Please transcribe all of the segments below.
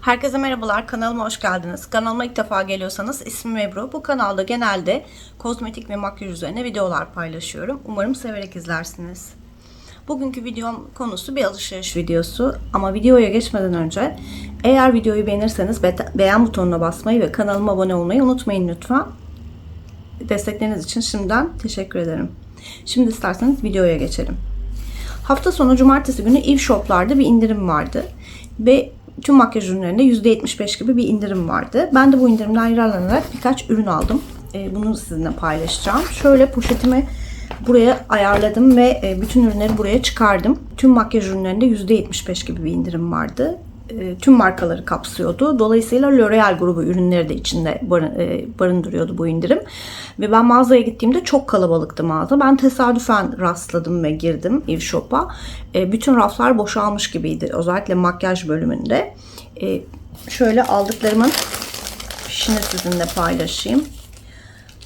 Herkese merhabalar, kanalıma hoş geldiniz. Kanalıma ilk defa geliyorsanız ismim Ebru. Bu kanalda genelde kozmetik ve makyaj üzerine videolar paylaşıyorum. Umarım severek izlersiniz. Bugünkü videom konusu bir alışveriş videosu. Ama videoya geçmeden önce eğer videoyu beğenirseniz be- beğen butonuna basmayı ve kanalıma abone olmayı unutmayın lütfen. Destekleriniz için şimdiden teşekkür ederim. Şimdi isterseniz videoya geçelim. Hafta sonu cumartesi günü Eve Shop'larda bir indirim vardı. Ve tüm makyaj ürünlerinde %75 gibi bir indirim vardı. Ben de bu indirimden yararlanarak birkaç ürün aldım. Ee, Bunu sizinle paylaşacağım. Şöyle poşetimi buraya ayarladım ve e, bütün ürünleri buraya çıkardım. Tüm makyaj ürünlerinde %75 gibi bir indirim vardı. E, Tüm markaları kapsıyordu. Dolayısıyla L'Oreal grubu ürünleri de içinde e, barındırıyordu bu indirim. Ve ben mağazaya gittiğimde çok kalabalıktı mağaza. Ben tesadüfen rastladım ve girdim Eve Shop'a. E, Bütün raflar boşalmış gibiydi. Özellikle makyaj bölümünde. Şöyle aldıklarımın fişini sizinle paylaşayım.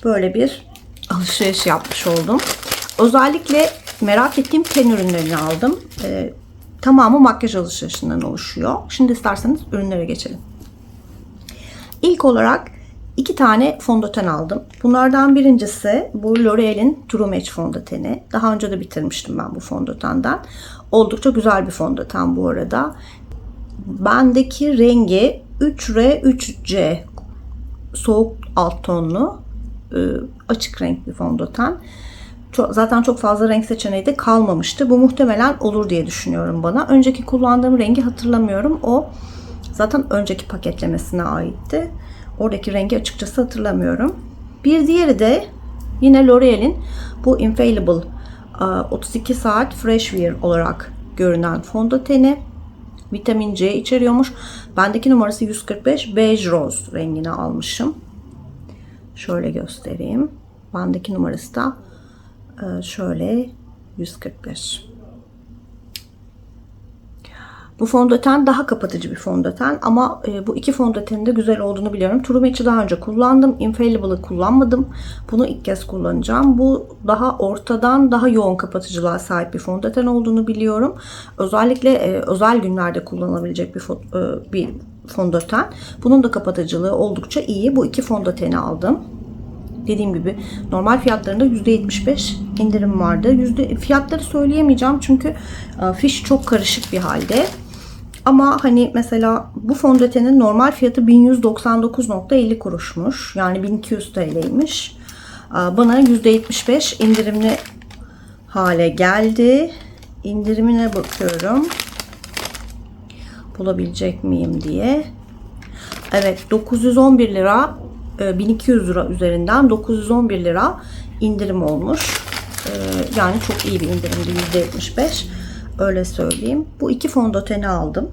Böyle bir alışveriş yapmış oldum. Özellikle merak ettiğim ten ürünlerini aldım. Tamamı makyaj alışverişinden oluşuyor. Şimdi isterseniz ürünlere geçelim. İlk olarak iki tane fondöten aldım. Bunlardan birincisi bu L'Oreal'in True Match fondöteni. Daha önce de bitirmiştim ben bu fondötenden. Oldukça güzel bir fondöten bu arada. Bendeki rengi 3R 3C soğuk alt tonlu e, açık renk bir fondöten. Zaten çok fazla renk seçeneği de kalmamıştı. Bu muhtemelen olur diye düşünüyorum bana. Önceki kullandığım rengi hatırlamıyorum. O zaten önceki paketlemesine aitti. Oradaki rengi açıkçası hatırlamıyorum. Bir diğeri de yine L'Oreal'in bu Infallible e, 32 saat Fresh Wear olarak görünen fondöteni. Vitamin C içeriyormuş. Bendeki numarası 145 Beige Rose rengini almışım. Şöyle göstereyim. Bendeki numarası da şöyle 145. Bu fondöten daha kapatıcı bir fondöten ama e, bu iki fondötenin de güzel olduğunu biliyorum. True Match'i daha önce kullandım. Infallible'ı kullanmadım. Bunu ilk kez kullanacağım. Bu daha ortadan daha yoğun kapatıcılığa sahip bir fondöten olduğunu biliyorum. Özellikle e, özel günlerde kullanılabilecek bir, e, bir fondöten. Bunun da kapatıcılığı oldukça iyi. Bu iki fondöteni aldım dediğim gibi normal fiyatlarında %75 indirim vardı. Yüzde, fiyatları söyleyemeyeceğim çünkü e, fiş çok karışık bir halde. Ama hani mesela bu fondötenin normal fiyatı 1199.50 kuruşmuş. Yani 1200 TL'ymiş. E, Bana %75 indirimli hale geldi. İndirimine bakıyorum. Bulabilecek miyim diye. Evet 911 lira 1200 lira üzerinden 911 lira indirim olmuş. E, Yani çok iyi bir indirimdi %75. Öyle söyleyeyim. Bu iki fondöteni aldım.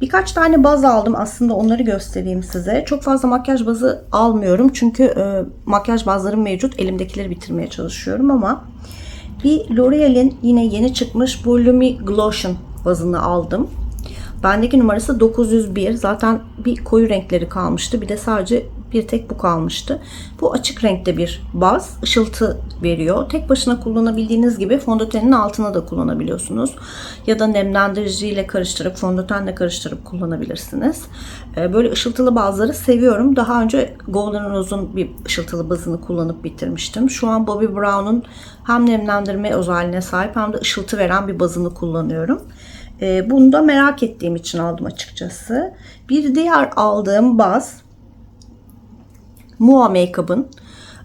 Birkaç tane baz aldım. Aslında onları göstereyim size. Çok fazla makyaj bazı almıyorum. Çünkü e, makyaj bazlarım mevcut. Elimdekileri bitirmeye çalışıyorum ama bir L'Oreal'in yine yeni çıkmış bu Lumi Glotion bazını aldım. Bendeki numarası 901. Zaten bir koyu renkleri kalmıştı. Bir de sadece bir tek bu kalmıştı. Bu açık renkte bir baz. ışıltı veriyor. Tek başına kullanabildiğiniz gibi fondötenin altına da kullanabiliyorsunuz. Ya da nemlendiriciyle karıştırıp fondötenle karıştırıp kullanabilirsiniz. Ee, Böyle ışıltılı bazları seviyorum. Daha önce Golden Rose'un bir ışıltılı bazını kullanıp bitirmiştim. Şu an Bobbi Brown'un hem nemlendirme özelliğine sahip hem de ışıltı veren bir bazını kullanıyorum. Ee, Bunu da merak ettiğim için aldım açıkçası. Bir diğer aldığım baz Mua Makeup'ın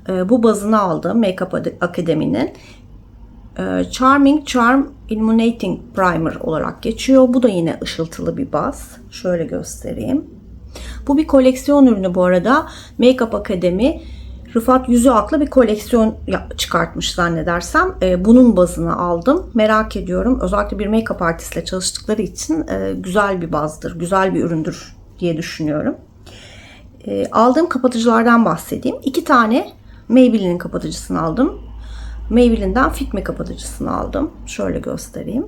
e, bu bazını aldım. Makeup Akademi'nin. E, Charming Charm Illuminating Primer olarak geçiyor. Bu da yine ışıltılı bir baz. Şöyle göstereyim. Bu bir koleksiyon ürünü bu arada. Makeup Akademi Rıfat Yüzü Aklı bir koleksiyon çıkartmış zannedersem. E, bunun bazını aldım. Merak ediyorum. Özellikle bir make-up artistle çalıştıkları için e, güzel bir bazdır, güzel bir üründür diye düşünüyorum. E, aldığım kapatıcılardan bahsedeyim. İki tane Maybelline'in kapatıcısını aldım. Maybelline'den Fit Me kapatıcısını aldım. Şöyle göstereyim.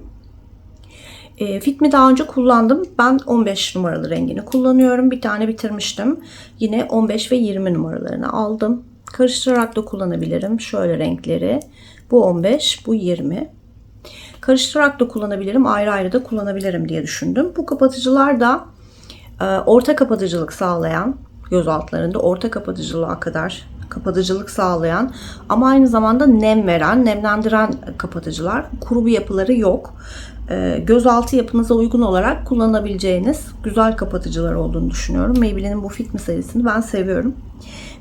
E, Fit Me daha önce kullandım. Ben 15 numaralı rengini kullanıyorum. Bir tane bitirmiştim. Yine 15 ve 20 numaralarını aldım. Karıştırarak da kullanabilirim. Şöyle renkleri. Bu 15, bu 20. Karıştırarak da kullanabilirim. Ayrı ayrı da kullanabilirim diye düşündüm. Bu kapatıcılar da Ee, orta kapatıcılık sağlayan göz altlarında orta kapatıcılığa kadar kapatıcılık sağlayan ama aynı zamanda nem veren, nemlendiren kapatıcılar. Kuru bir yapıları yok. Ee, gözaltı yapınıza uygun olarak kullanabileceğiniz güzel kapatıcılar olduğunu düşünüyorum. Maybelline'in bu Fit serisini ben seviyorum.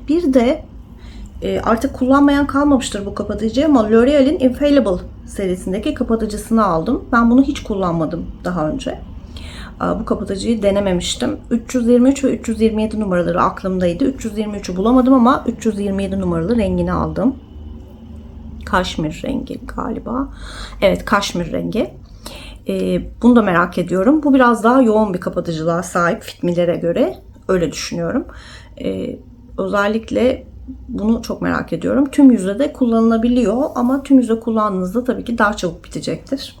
Bir de e, artık kullanmayan kalmamıştır bu kapatıcıyı ama L'Oreal'in Infallible serisindeki kapatıcısını aldım. Ben bunu hiç kullanmadım daha önce. Bu kapatıcıyı denememiştim. 323 ve 327 numaraları aklımdaydı. 323'ü bulamadım ama 327 numaralı rengini aldım. Kaşmir rengi galiba. Evet kaşmir rengi. Ee, bunu da merak ediyorum. Bu biraz daha yoğun bir kapatıcılığa sahip fitmilere göre. Öyle düşünüyorum. Ee, özellikle bunu çok merak ediyorum. Tüm yüzde de kullanılabiliyor ama tüm yüzde kullandığınızda tabii ki daha çabuk bitecektir.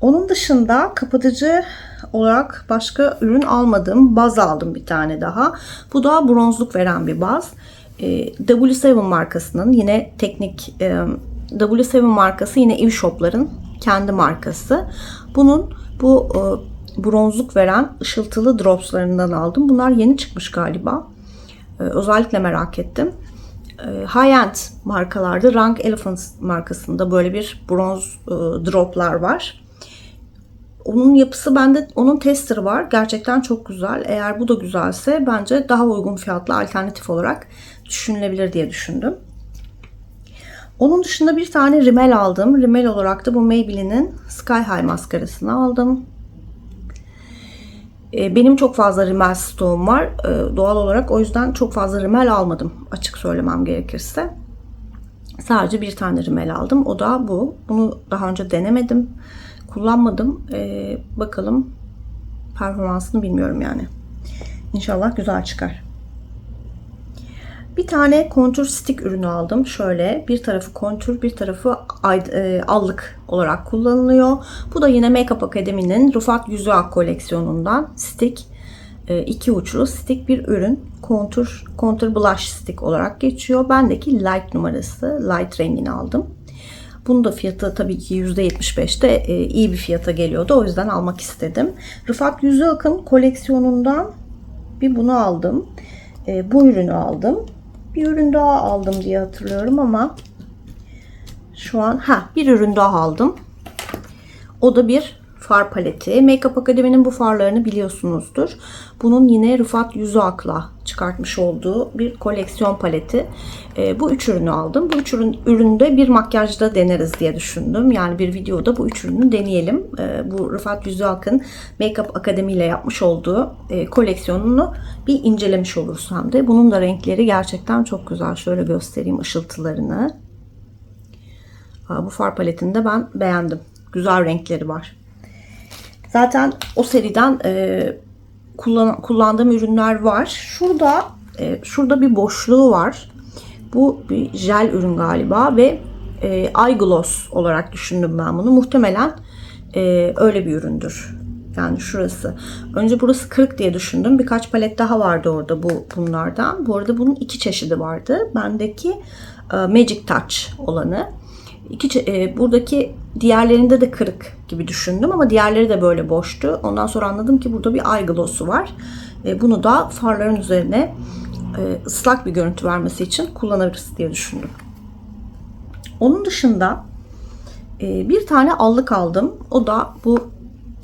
Onun dışında kapatıcı olarak başka ürün almadım. Baz aldım bir tane daha. Bu da bronzluk veren bir baz. E, W7 markasının yine teknik e, W7 markası yine Eve Shop'ların kendi markası. Bunun bu e, bronzluk veren ışıltılı dropslarından aldım. Bunlar yeni çıkmış galiba. E, özellikle merak ettim. E, high-end markalarda Rank Elephants markasında böyle bir bronz e, droplar var. Onun yapısı bende onun tester var. Gerçekten çok güzel. Eğer bu da güzelse bence daha uygun fiyatlı alternatif olarak düşünülebilir diye düşündüm. Onun dışında bir tane rimel aldım. Rimel olarak da bu Maybelline'in Sky High maskarasını aldım. Ee, benim çok fazla rimel stoğum var. Ee, doğal olarak o yüzden çok fazla rimel almadım. Açık söylemem gerekirse. Sadece bir tane rimel aldım. O da bu. Bunu daha önce denemedim kullanmadım. Ee, bakalım performansını bilmiyorum yani. İnşallah güzel çıkar. Bir tane kontür stick ürünü aldım. Şöyle bir tarafı kontür bir tarafı e, allık olarak kullanılıyor. Bu da yine Makeup Akademi'nin Rufat Yüzü Ak koleksiyonundan stick e, iki uçlu stick bir ürün. Kontur, kontur blush stick olarak geçiyor. Bendeki light numarası light rengini aldım. Bunun da fiyatı tabii ki %75'te e, iyi bir fiyata geliyordu. O yüzden almak istedim. Rıfat Yüzü Akın koleksiyonundan bir bunu aldım. E, bu ürünü aldım. Bir ürün daha aldım diye hatırlıyorum ama şu an ha bir ürün daha aldım. O da bir far paleti. Makeup Akademi'nin bu farlarını biliyorsunuzdur. Bunun yine Rıfat Yüzak'la çıkartmış olduğu bir koleksiyon paleti. E, bu üç ürünü aldım. Bu üç ürün, üründe bir makyajda deneriz diye düşündüm. Yani bir videoda bu üç ürünü deneyelim. E, bu Rıfat Yüzak'ın Makeup Akademi ile yapmış olduğu e, koleksiyonunu bir incelemiş oluruz hem de. Bunun da renkleri gerçekten çok güzel. Şöyle göstereyim ışıltılarını. Bu far paletini de ben beğendim. Güzel renkleri var. Zaten o seriden e, kullan, kullandığım ürünler var. Şurada e, şurada bir boşluğu var. Bu bir jel ürün galiba ve e, eye gloss olarak düşündüm ben bunu. Muhtemelen e, öyle bir üründür. Yani şurası. Önce burası kırık diye düşündüm. Birkaç palet daha vardı orada bu bunlardan. Bu arada bunun iki çeşidi vardı. Bendeki e, Magic Touch olanı. İki, e, buradaki diğerlerinde de kırık gibi düşündüm ama diğerleri de böyle boştu. Ondan sonra anladım ki burada bir eye gloss'u var. E, bunu da farların üzerine e, ıslak bir görüntü vermesi için kullanırız diye düşündüm. Onun dışında e, bir tane allık aldım. O da bu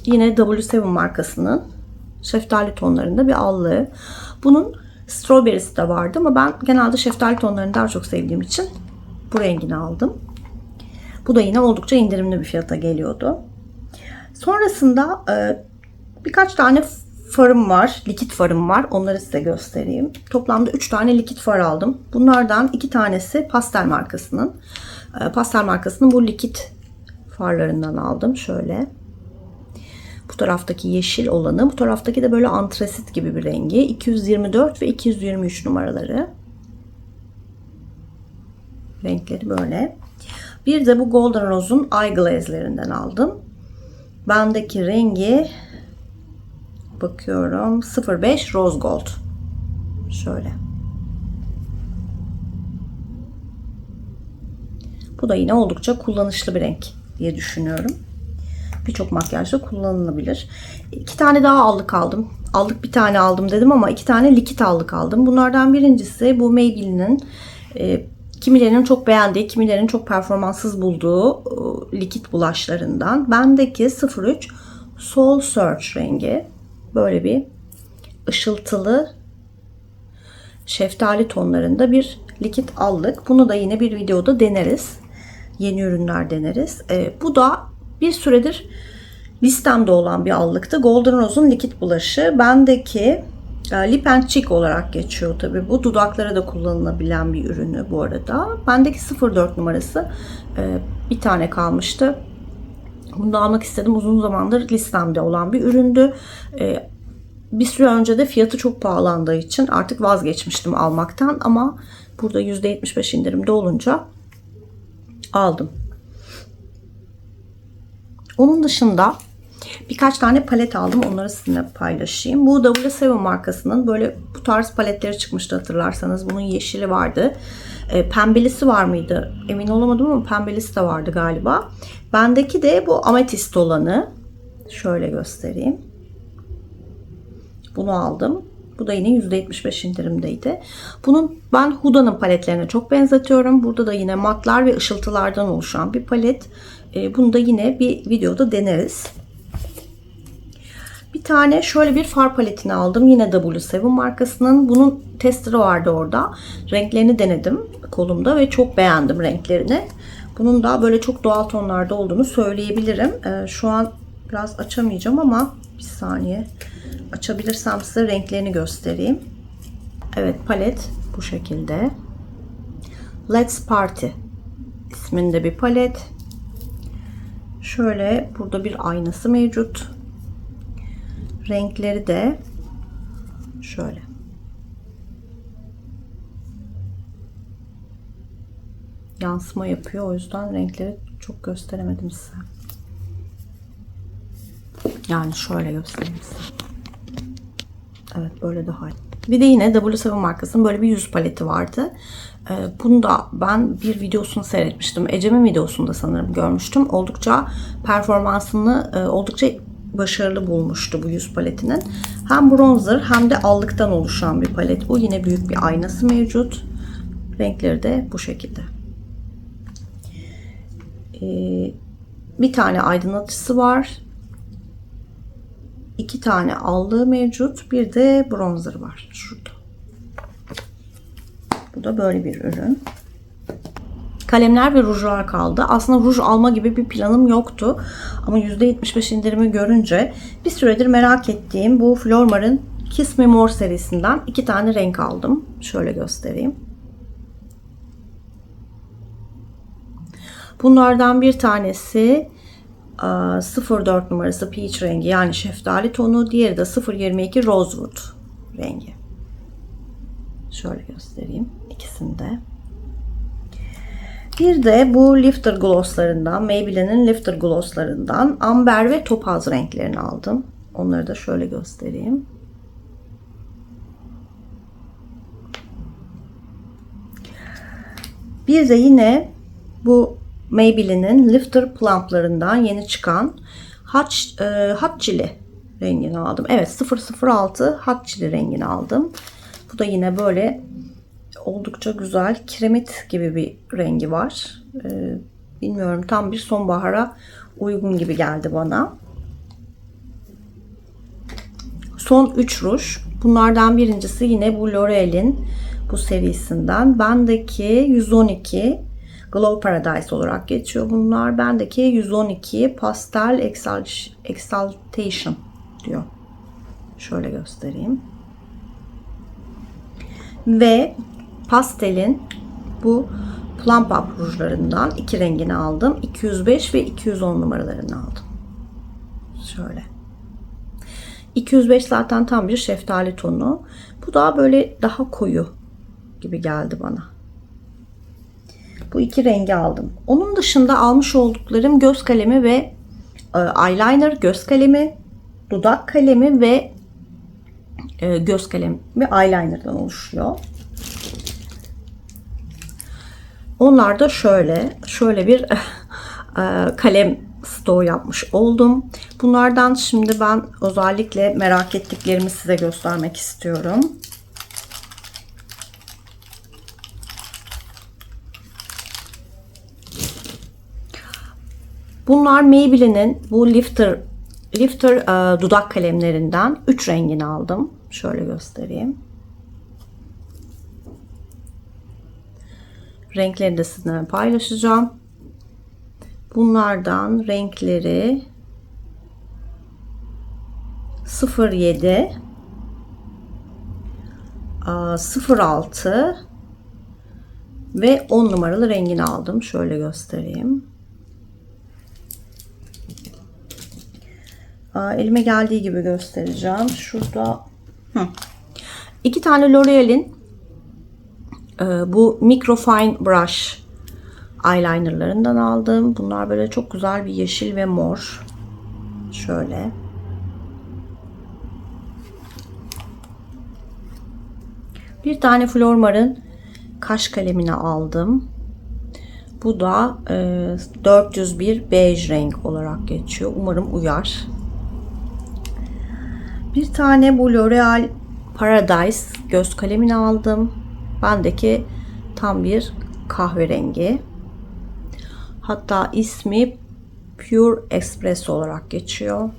yine W7 markasının şeftali tonlarında bir allığı. Bunun strawberry'si de vardı ama ben genelde şeftali tonlarını daha çok sevdiğim için bu rengini aldım. Bu da yine oldukça indirimli bir fiyata geliyordu. Sonrasında e, birkaç tane farım var. Likit farım var. Onları size göstereyim. Toplamda 3 tane likit far aldım. Bunlardan 2 tanesi Pastel markasının. E, Pastel markasının bu likit farlarından aldım. Şöyle. Bu taraftaki yeşil olanı, bu taraftaki de böyle antresit gibi bir rengi. 224 ve 223 numaraları. Renkleri böyle. Bir de bu Golden Rose'un eyeglaze'lerinden aldım. Bendeki rengi bakıyorum 05 Rose Gold. Şöyle. Bu da yine oldukça kullanışlı bir renk diye düşünüyorum. Birçok makyajda kullanılabilir. İki tane daha allık aldım. Allık bir tane aldım dedim ama iki tane likit allık aldım. Bunlardan birincisi bu Maybelline'in e, kimilerinin çok beğendiği, kimilerinin çok performanssız bulduğu e, likit bulaşlarından. Bendeki 03 Soul Search rengi. Böyle bir ışıltılı şeftali tonlarında bir likit aldık. Bunu da yine bir videoda deneriz. Yeni ürünler deneriz. E, bu da bir süredir listemde olan bir allıktı. Golden Rose'un likit bulaşı. Bendeki e, Lip and Cheek olarak geçiyor tabi. Bu dudaklara da kullanılabilen bir ürünü bu arada. Bendeki 04 numarası e, bir tane kalmıştı. Bunu da almak istedim. Uzun zamandır listemde olan bir üründü. E, bir süre önce de fiyatı çok pahalandığı için artık vazgeçmiştim almaktan ama burada %75 indirimde olunca aldım. Onun dışında birkaç tane palet aldım. Onları sizinle paylaşayım. Bu W7 markasının böyle bu tarz paletleri çıkmıştı hatırlarsanız. Bunun yeşili vardı. E, pembelisi var mıydı? Emin olamadım ama pembelisi de vardı galiba. Bendeki de bu ametist olanı. Şöyle göstereyim. Bunu aldım. Bu da yine %75 indirimdeydi. Bunun ben Huda'nın paletlerine çok benzetiyorum. Burada da yine matlar ve ışıltılardan oluşan bir palet. E, bunu da yine bir videoda deneriz. Bir tane şöyle bir far paletini aldım. Yine W7 markasının. Bunun testeri vardı orada. Renklerini denedim kolumda ve çok beğendim renklerini. Bunun da böyle çok doğal tonlarda olduğunu söyleyebilirim. E, şu an biraz açamayacağım ama bir saniye açabilirsem size renklerini göstereyim. Evet palet bu şekilde. Let's Party isminde bir palet. Şöyle burada bir aynası mevcut. Renkleri de şöyle. Yansıma yapıyor. O yüzden renkleri çok gösteremedim size. Yani şöyle göstereyim size. Evet böyle daha iyi. Bir de yine W7 markasının böyle bir yüz paleti vardı. Ee, bunu da ben bir videosunu seyretmiştim. Ecem'in videosunda sanırım görmüştüm. Oldukça performansını e, oldukça başarılı bulmuştu bu yüz paletinin. Hem bronzer hem de allıktan oluşan bir palet. Bu yine büyük bir aynası mevcut. Renkleri de bu şekilde. Ee, bir tane aydınlatıcısı var iki tane allığı mevcut. Bir de bronzer var şurada. Bu da böyle bir ürün. Kalemler ve rujlar kaldı. Aslında ruj alma gibi bir planım yoktu. Ama %75 indirimi görünce bir süredir merak ettiğim bu Flormar'ın Kiss Me More serisinden iki tane renk aldım. Şöyle göstereyim. Bunlardan bir tanesi 04 numarası peach rengi yani şeftali tonu. Diğeri de 022 rosewood rengi. Şöyle göstereyim ikisini de. Bir de bu Lifter Gloss'larından, Maybelline'in Lifter Gloss'larından amber ve topaz renklerini aldım. Onları da şöyle göstereyim. Bir de yine bu Maybelline'in Lifter Plump'larından yeni çıkan Hot, e, Hot Chili rengini aldım. Evet 006 Hot Chili rengini aldım. Bu da yine böyle oldukça güzel kiremit gibi bir rengi var. E, bilmiyorum tam bir sonbahara uygun gibi geldi bana. Son 3 ruj. Bunlardan birincisi yine bu L'Oreal'in bu serisinden. Bendeki 112 Glow Paradise olarak geçiyor bunlar. Bendeki 112 Pastel Exaltation diyor. Şöyle göstereyim. Ve pastelin bu Plump Up rujlarından iki rengini aldım. 205 ve 210 numaralarını aldım. Şöyle. 205 zaten tam bir şeftali tonu. Bu daha böyle daha koyu gibi geldi bana. Bu iki rengi aldım. Onun dışında almış olduklarım göz kalemi ve e, eyeliner, göz kalemi, dudak kalemi ve e, göz kalemi ve eyeliner'dan oluşuyor. Onlar da şöyle, şöyle bir e, kalem stoğu yapmış oldum. Bunlardan şimdi ben özellikle merak ettiklerimi size göstermek istiyorum. Bunlar Maybelline'in bu lifter lifter e, dudak kalemlerinden 3 rengini aldım. Şöyle göstereyim. Renkleri de sizinle paylaşacağım. Bunlardan renkleri 07 06 ve 10 numaralı rengini aldım. Şöyle göstereyim. Elime geldiği gibi göstereceğim. Şurada Hı. iki tane L'Oreal'in bu Microfine Brush eyelinerlarından aldım. Bunlar böyle çok güzel bir yeşil ve mor. Şöyle. Bir tane Flormar'ın kaş kalemini aldım. Bu da e, 401 bej renk olarak geçiyor. Umarım uyar. Bir tane bu L'Oreal Paradise göz kalemini aldım. Bendeki tam bir kahverengi. Hatta ismi Pure Espresso olarak geçiyor.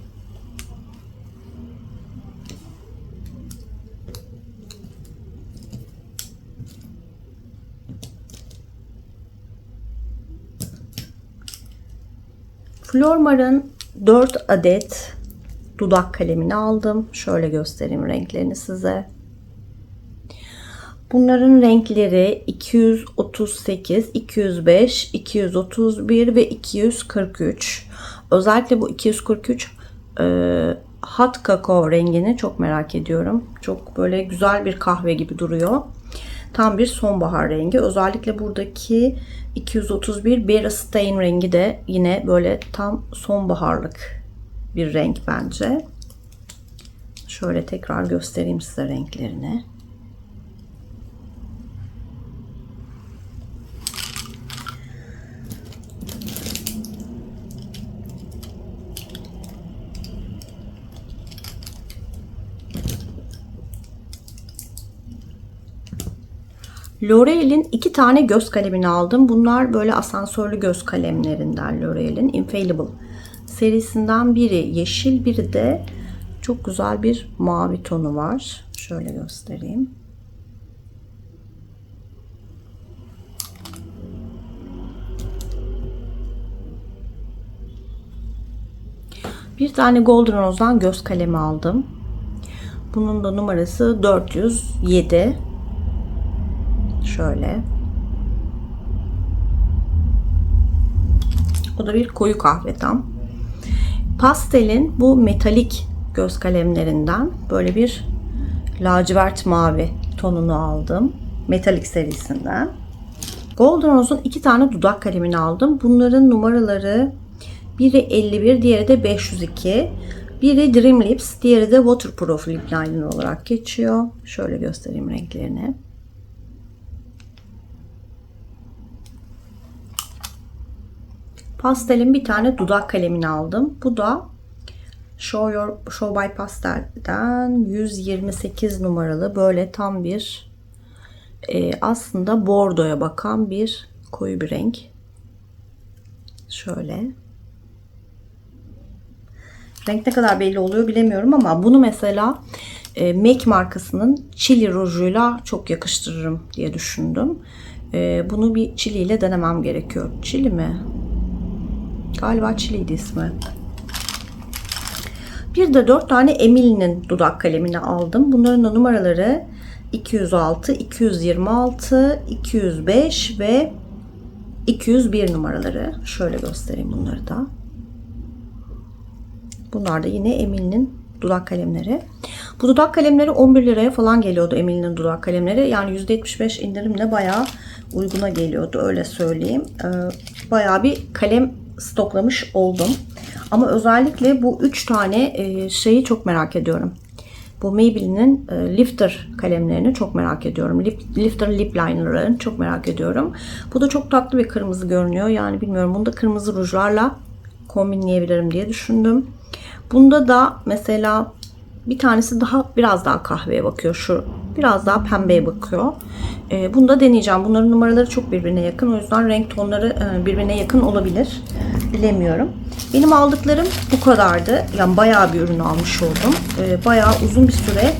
Flormar'ın 4 adet dudak kalemini aldım. Şöyle göstereyim renklerini size. Bunların renkleri 238, 205, 231 ve 243. Özellikle bu 243 e, hot kakao rengini çok merak ediyorum. Çok böyle güzel bir kahve gibi duruyor. Tam bir sonbahar rengi. Özellikle buradaki 231 Berry Stain rengi de yine böyle tam sonbaharlık bir renk bence. Şöyle tekrar göstereyim size renklerini. L'Oreal'in iki tane göz kalemini aldım. Bunlar böyle asansörlü göz kalemlerinden L'Oreal'in Infallible serisinden biri yeşil, biri de çok güzel bir mavi tonu var. Şöyle göstereyim. Bir tane Golden Rose'dan göz kalemi aldım. Bunun da numarası 407. Şöyle. O da bir koyu kahve tam. Pastelin bu metalik göz kalemlerinden böyle bir lacivert mavi tonunu aldım. Metalik serisinden. Golden Rose'un iki tane dudak kalemini aldım. Bunların numaraları biri 51, diğeri de 502. Biri Dream Lips, diğeri de Waterproof Lip Liner olarak geçiyor. Şöyle göstereyim renklerini. Pastelin bir tane dudak kalemini aldım. Bu da Show, Your, Show by Pastel'den 128 numaralı böyle tam bir e, aslında bordoya bakan bir koyu bir renk. Şöyle. Renk ne kadar belli oluyor bilemiyorum ama bunu mesela e, MAC markasının Chili rujuyla çok yakıştırırım diye düşündüm. E, bunu bir Chili ile denemem gerekiyor. Chili mi? Galiba Chili'ydi ismi. Bir de 4 tane Emily'nin dudak kalemini aldım. Bunların da numaraları 206, 226, 205 ve 201 numaraları. Şöyle göstereyim bunları da. Bunlar da yine Emily'nin dudak kalemleri. Bu dudak kalemleri 11 liraya falan geliyordu Emily'nin dudak kalemleri. Yani %75 indirimle bayağı uyguna geliyordu öyle söyleyeyim. Ee, bayağı bir kalem stoklamış oldum. Ama özellikle bu 3 tane e, şeyi çok merak ediyorum. Bu Maybelline'in e, Lifter kalemlerini çok merak ediyorum. Lip, Lifter lip liner'larını çok merak ediyorum. Bu da çok tatlı bir kırmızı görünüyor. Yani bilmiyorum bunu da kırmızı rujlarla kombinleyebilirim diye düşündüm. Bunda da mesela bir tanesi daha biraz daha kahveye bakıyor şu. Biraz daha pembeye bakıyor. Ee, bunu da deneyeceğim. Bunların numaraları çok birbirine yakın. O yüzden renk tonları e, birbirine yakın olabilir. Bilemiyorum. Benim aldıklarım bu kadardı. Yani bayağı bir ürün almış oldum. Ee, bayağı uzun bir süre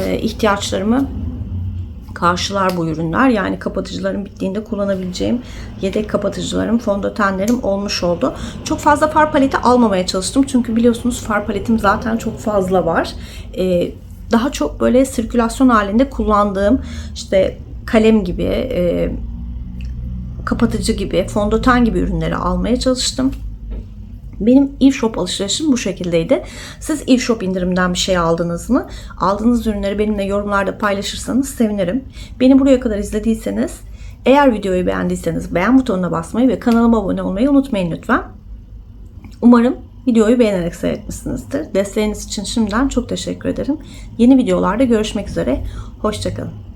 e, ihtiyaçlarımı karşılar bu ürünler. Yani kapatıcılarım bittiğinde kullanabileceğim yedek kapatıcılarım, fondötenlerim olmuş oldu. Çok fazla far paleti almamaya çalıştım. Çünkü biliyorsunuz far paletim zaten çok fazla var. Ee, daha çok böyle sirkülasyon halinde kullandığım işte kalem gibi, e, kapatıcı gibi, fondöten gibi ürünleri almaya çalıştım. Benim e-shop alışverişim bu şekildeydi. Siz e-shop indirimden bir şey aldınız mı? Aldığınız ürünleri benimle yorumlarda paylaşırsanız sevinirim. Beni buraya kadar izlediyseniz, eğer videoyu beğendiyseniz beğen butonuna basmayı ve kanalıma abone olmayı unutmayın lütfen. Umarım videoyu beğenerek seyretmişsinizdir. Desteğiniz için şimdiden çok teşekkür ederim. Yeni videolarda görüşmek üzere. Hoşçakalın.